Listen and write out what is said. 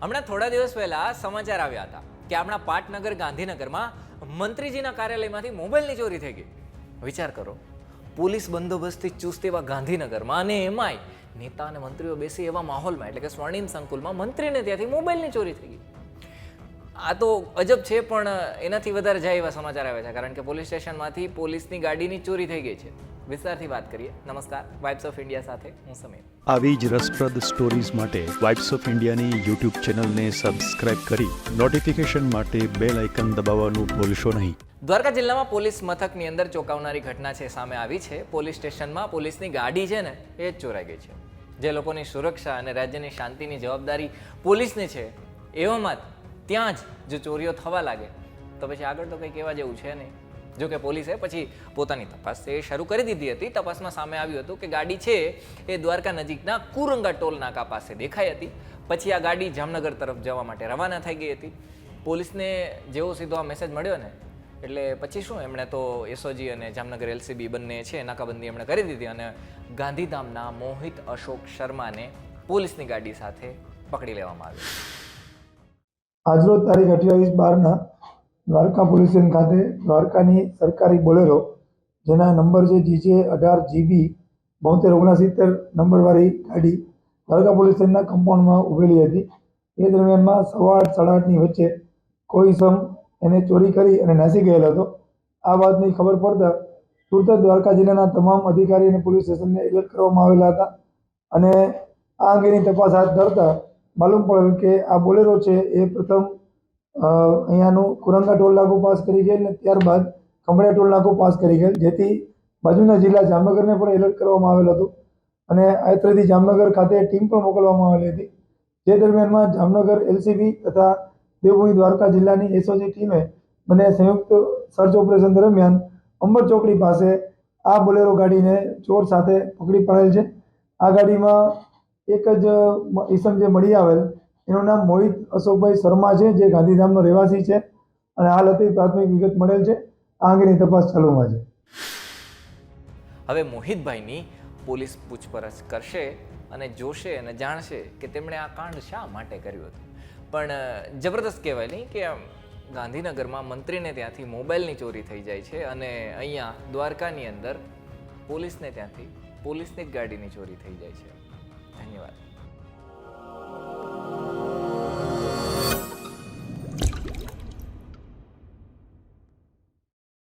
થોડા દિવસ પહેલા સમાચાર આવ્યા હતા કે આપણા પાટનગર ગાંધીનગરમાં મંત્રીજીના કાર્યાલયમાંથી મોબાઈલની ચોરી થઈ ગઈ. વિચાર કરો, પોલીસ બંદોબસ્તથી ચુસ્ત એવા ગાંધીનગરમાં અને એમાંય નેતા અને મંત્રીઓ બેસી એવા માહોલમાં, એટલે કે સ્વર્ણિમ સંકુલમાં મંત્રીને ત્યાંથી મોબાઈલની ચોરી થઈ ગઈ. આ તો અજબ છે પણ એનાથી વધારે જાય એવા સમાચાર આવ્યા છે કારણ કે પોલીસ સ્ટેશનમાંથી પોલીસની ગાડીની ચોરી થઈ ગઈ છે. વિસ્તારથી વાત કરીએ. નમસ્કાર. વાઇબ્સ ઓફ ઇન્ડિયા સાથે હું સમીર. આવી જ રસપ્રદ સ્ટોરીઝ માટે વાઇબ્સ ઓફ ઇન્ડિયાની યુટ્યુબ ચેનલને સબસ્ક્રાઇબ કરી નોટિફિકેશન માટે બેલ આઇકન દબાવવાનું ભૂલશો નહીં. દ્વારકા જિલ્લામાં પોલીસ મથકની અંદર ચોંકાવનારી ઘટના છે સામે આવી છે. પોલીસ સ્ટેશનમાં પોલીસની ગાડી છે ને એ જ ચોરાઈ ગઈ છે. જે લોકોની સુરક્ષા અને રાજ્યની શાંતિની જવાબદારી પોલીસની છે એવામાં જ ત્યાં જ જો ચોરીઓ થવા લાગે, તો પછી આગળ તો કંઈ કહેવા જેવું છે નહીં. જો કે પોલીસે પછી પોતાની તપાસ એ શરૂ કરી દીધી હતી. તપાસમાં સામે આવ્યું હતું કે ગાડી છે એ દ્વારકા નજીકના કુરંગા ટોલ નાકા પાસે દેખાઈ હતી. પછી આ ગાડી જામનગર તરફ જવા માટે રવાના થઈ ગઈ હતી. પોલીસને જેવો સીધો આ મેસેજ મળ્યો ને, એટલે પછી શું એમણે તો એસઓજી અને જામનગર એલસીબી બંને છે નાકાબંધી એમણે કરી દીધી અને ગાંધીધામના મોહિત અશોક શર્માને પોલીસની ગાડી સાથે પકડી લેવામાં આવ્યો આજરોજ તારીખ અઠ્યાવીસ બારના દ્વારકા પોલીસ સ્ટેશન ખાતે દ્વારકાની સરકારી બોલેરો, જેના નંબર છે જીજે અઢાર જીબી બોતેર ઓગણસિત્તેર નંબરવાળી ગાડી દ્વારકા પોલીસ સ્ટેશનના કમ્પાઉન્ડમાં ઊભેલી હતી. એ દરમિયાનમાં સવા આઠ સાડા આઠની વચ્ચે કોઈ સમ એને ચોરી કરી અને નાસી ગયેલો હતો. આ વાતની ખબર પડતા તુરત દ્વારકા જિલ્લાના તમામ અધિકારી અને પોલીસ સ્ટેશનને એલર્ટ કરવામાં આવેલા હતા અને આ અંગેની તપાસ હાથ ધરતા માલુમ પડ્યું કે આ બોલેરો છે એ પ્રથમ અહીંયાનું કુરંગા ટોલ નાકું પાસ કરી ગયેલ ને ત્યારબાદ ખંભળિયા ટોલ નાકું પાસ કરી ગયેલ, જેથી બાજુના જિલ્લા જામનગરને પણ એલર્ટ કરવામાં આવેલ હતું અને આયત્રથી જામનગર ખાતે ટીમ પણ મોકલવામાં આવેલી હતી. જે દરમિયાનમાં જામનગર એલસીબી તથા દેવભૂમિ દ્વારકા જિલ્લાની એસઓજી ટીમે મને સંયુક્ત સર્ચ ઓપરેશન દરમિયાન અંબર ચોકડી પાસે આ બોલેરો ગાડીને ચોર સાથે પકડી પાડેલ છે. આ ગાડીમાં એક જ ઈસમ જે મળી આવેલ, એનું નામ મોહિત અશોકભાઈ શર્મા છે, જે ગાંધીધામનો રહેવાસી છે અને હાલ હતી પ્રાથમિક વિગત મળેલ છે. આ અંગેની તપાસ ચાલુમાં છે. હવે મોહિતભાઈની પોલીસ પૂછપરછ કરશે અને જોશે અને જાણશે કે તેમણે આ કાંડ શા માટે કર્યું હતું. પણ જબરદસ્ત કહેવાય નહીં કે ગાંધીનગરમાં મંત્રીને ત્યાંથી મોબાઈલની ચોરી થઈ જાય છે અને અહીંયા દ્વારકાની અંદર પોલીસને ત્યાંથી પોલીસની જ ગાડીની ચોરી થઈ જાય છે. धन्यवाद.